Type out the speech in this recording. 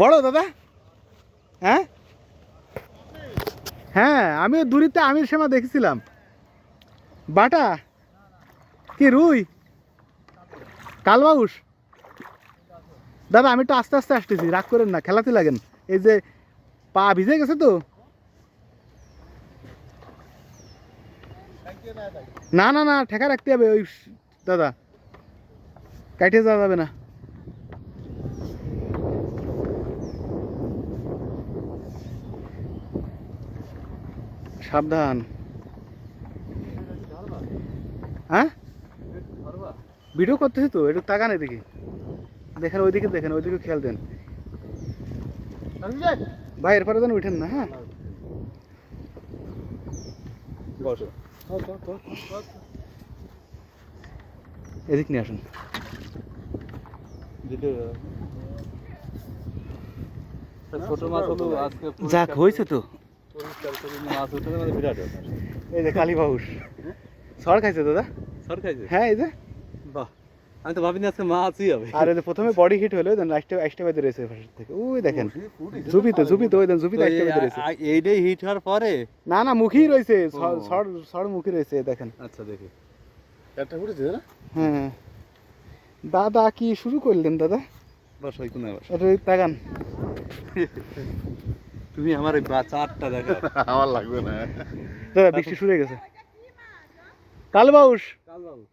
বড় দাদা। হ্যাঁ? হ্যাঁ আমিও দূরিতে আমির সেমা দেখেছিলাম। বাটা, কি রুই? কালবাউস? দাদা, আমি তো আস্তে আস্তে আসতেছি, রাগ করেন না, খেলাতে লাগেন। এই যে পা ভিজে গেছে তো। না না না, ঠেকা রাখতে হবে, ওই দাদা। কাটিয়ে যাওয়া যাবে না। সাবধান। হ্যাঁ? ভিডিও করতেছি তো একটু তাকান এদিকে। দেখেন ওইদিকে দেখেন ওইদিকে খেয়াল দেন। ভাই এরপরে যেন উঠেন না হ্যাঁ? এদিক নিয়ে আসুন। যাক হয়েছে তো। এই যে কালী বাউস। সর খাইছে দাদা? সর খাইছে? হ্যাঁ এই যে। বাহ আমি তো ভাবিনি আজকে মাছই হবে আর এই প্রথমে বডি হিট হলো দেন লাস্টে লাস্টে বাইতে রয়েছে পাশের থেকে। ওই দেখেন ঝুপিতে ঝুপিতে ওই দেন ঝুপিতে লাস্টে বাইতে রয়েছে এইটাই হিট হওয়ার পরে? না না মুখেই রয়েছে। সর সর মুখে রয়েছে দেখেন। আচ্ছা দেখি। একটা উঠেছে না? হ্যাঁ। দাদা কি শুরু করলেন দাদা? বস ওই কোনায় বস তাকান তুমি আমার এই বা- চারটা দেখা আমার লাগবে না। দাদা বৃষ্টি শুরু হয়ে গেছে। কালবাউস কাল বাবু।